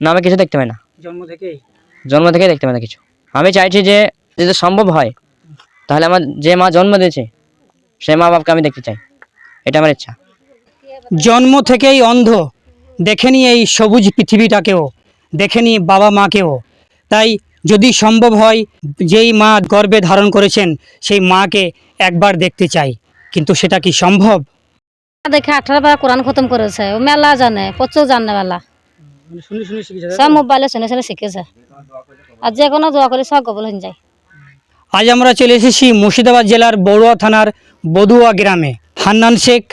না আমি কিছু দেখতে পাই না। জন্ম থেকেই? জন্ম থেকে দেখতে পাই না কিছু। আমি চাইছি যে যদি সম্ভব হয় তাহলে আমার যে মা জন্ম দিয়েছে সেই মা বাপকে আমি দেখতে চাই। এটা আমার ইচ্ছা। জন্ম থেকেই অন্ধ। দেখেনি এই সবুজ পৃথিবীটাকেও। দেখেনি বাবা মাকেও। তাই যদি সম্ভব হয় যেই মা গর্বে ধারণ করেছেন সেই মাকে একবার দেখতে চাই। কিন্তু সেটা কি সম্ভব? দেখে আঠারো বার কোরআন খতম করেছে। ও মেলা জানে প্রচুর জানে শিখেছে সব মোবাইলে শুনে শুনে শিখেছে আর যে কোনো দোয়া করে সব কবল হয়ে যায়। আজ আমরা চলে এসেছি মুর্শিদাবাদ জেলার বড়ুয়া থানার বদুয়া গ্রামে। হান্নান শেখ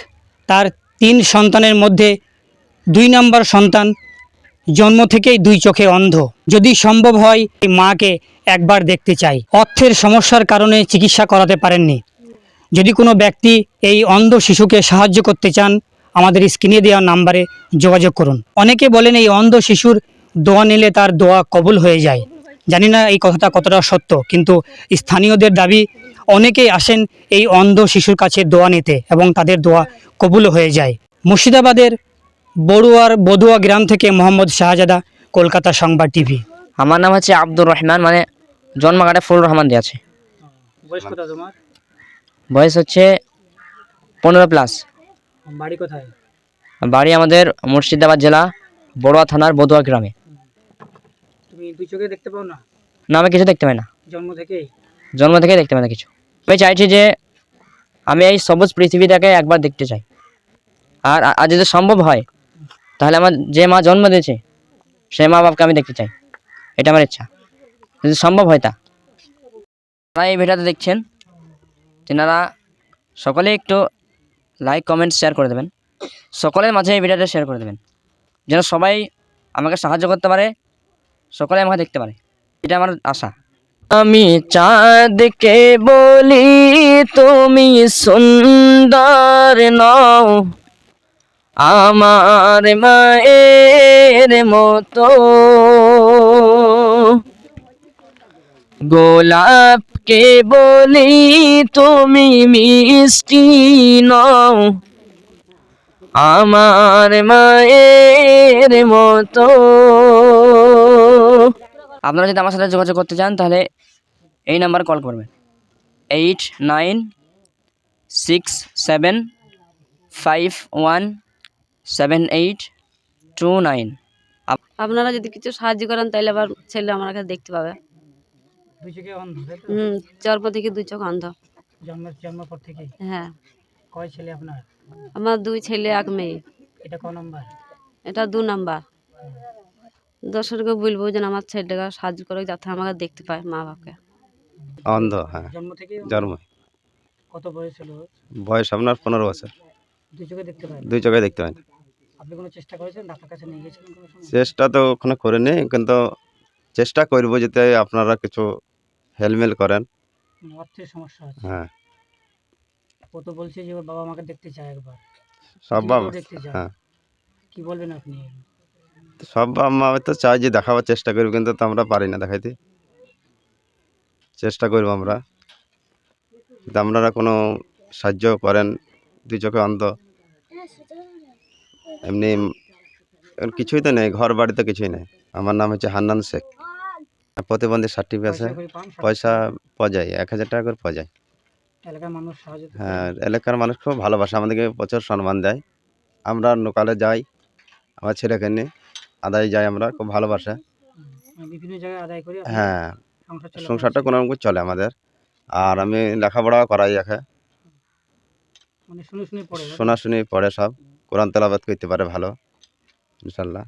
তার তিন সন্তানের মধ্যে দুই নম্বর সন্তান জন্ম থেকেই দুই চোখে অন্ধ। যদি সম্ভব হয় এই মাকে একবার দেখতে চাই। অর্থের সমস্যার কারণে চিকিৎসা করাতে পারেননি। যদি কোনো ব্যক্তি এই অন্ধ শিশুকে সাহায্য করতে চান আমাদের স্ক্রিনে দেওয়া নাম্বারে যোগাযোগ করুন। অনেকে বলেন এই অন্ধ শিশুর দোয়া নিলে তার দোয়া কবুল হয়ে যায়। জানি না এই কথাটা কতটা সত্য কিন্তু স্থানীয়দের দাবি অনেকেই আসেন এই অন্ধ শিশুর কাছে দোয়া নিতে এবং তাদের দোয়া কবুল হয়ে যায়। মুর্শিদাবাদের বড়ুয়ার বদুয়া গ্রাম থেকে মোহাম্মদ শাহজাদা কলকাতা সংবাদ টিভি। আমার নাম হচ্ছে আব্দুর রহমান মানে জন্মকাটে ফুল রহমান দিয়ে আছে। বয়স হচ্ছে পনেরো প্লাস বাড়ি কোথায়? বাড়ি আমাদের মুর্শিদাবাদ জেলা বড়ুয়া থানার বদুয়া গ্রামে। তুমি দুই চোখে দেখতে পাও না? না আমি কিছু দেখতে পাই না। জন্ম থেকেই? জন্ম থেকে দেখতে পাই না কিছু। আমি চাইছি যে আমি এই সবুজ পৃথিবীটাকে একবার দেখতে চাই। আর আর যদি সম্ভব হয় তাহলে আমার যে মা জন্ম দিয়েছে সেই মা বাপকে আমি দেখতে চাই। এটা আমার ইচ্ছা। যদি সম্ভব হয় তা। যারা এই ভিডিওতে দেখছেন তেনারা সকলে একটু লাইক কমেন্ট শেয়ার করে দেবেন। সকলের মাঝে এই ভিডিওটা শেয়ার করে দেবেন। যেন সবাই আমাকে সাহায্য করতে পারে, সকলে আমাকে দেখতে পারে। এটা আমার আশা। আমি চাঁদকে বলি, তুমি সুন্দর নও। আমার মায়ের মতো। গোলাপকে বলি তুমি মিষ্টি নও? আমার মায়ের মতো। আপনারা যদি আমার সাথে যোগাযোগ করতে চান, তাহলে এই নাম্বারে কল করবেন। Eight nine six seven five one seven eight two nine. আপনারা যদি কিছু সাহায্য করেন, তাহলে আবার ছেলে আমার কাছে দেখতে পাবে। দুই চোখে অন্ধ তো? হুম জন্ম থেকে দুই চোখ অন্ধ। জন্ম জন্ম পর থেকেই হ্যাঁ। কয় ছেলে আপনার? আমার দুই ছেলে এক মেয়ে। এটা ক নম্বর? এটা দু নাম্বার। দর্শককে বলব যেন আমার ছেলেটাকে সাহায্য করে যাতে আমাকে দেখতে পায় মা বাপকে। অন্ধ হ্যাঁ। জন্ম থেকে জন্ম। কত বয়স হলো? বয়স আপনার পনেরো বছর। দুই চোখে দেখতে পায়? দুই চোখে দেখতে না। আপনি কোনো চেষ্টা করেছেন? ডাক্তার কাছে নিয়ে গেছিলেন চেষ্টা তো ওখানে করিনি কিন্তু চেষ্টা করব যাতে আপনারা কিছু হেলমেল করেন। অর্থের সমস্যা আছে হ্যাঁ। ও তো বলছে যে ওর বাবা মাকে দেখতে চায় একবার। সব বাবা দেখতে চাও হ্যাঁ। কি বলবেন আপনি? সব বাবা মা তো চাই যে দেখাবার চেষ্টা করব কিন্তু তো আমরা পারি না দেখাইতে। চেষ্টা করব আমরা। কিন্তু আপনারা কোনো সাহায্য করেন দুই চোখে অন্ধ। এমনি কিছুই তো নেই ঘর বাড়িতে কিছুই নেই। আমার নাম হচ্ছে হান্নান শেখ। প্রতিবন্ধী সার্টিফিকেট আছে। পয়সা পাওয়া যায় এক হাজার টাকা করে পাওয়া যায়। এলাকার মানুষ সাহায্য হ্যাঁ এলাকার মানুষ খুব ভালোবাসে আমাদেরকে প্রচুর সম্মান দেয়। আমরা লোকালে যাই আমার ছেলেকে নিয়ে আদায় যাই আমরা খুব ভালোবাসে। মানে বিভিন্ন জায়গায় আদায় করে হ্যাঁ সংসারটা কোনো রকম চলে আমাদের। আর আমি লেখাপড়া করাই একে। মানে শুনে শুনে শোনাশুনি পড়ে সব। কোরআন তেলাবাদ করতে পারে ভালো ইনশাল্লাহ।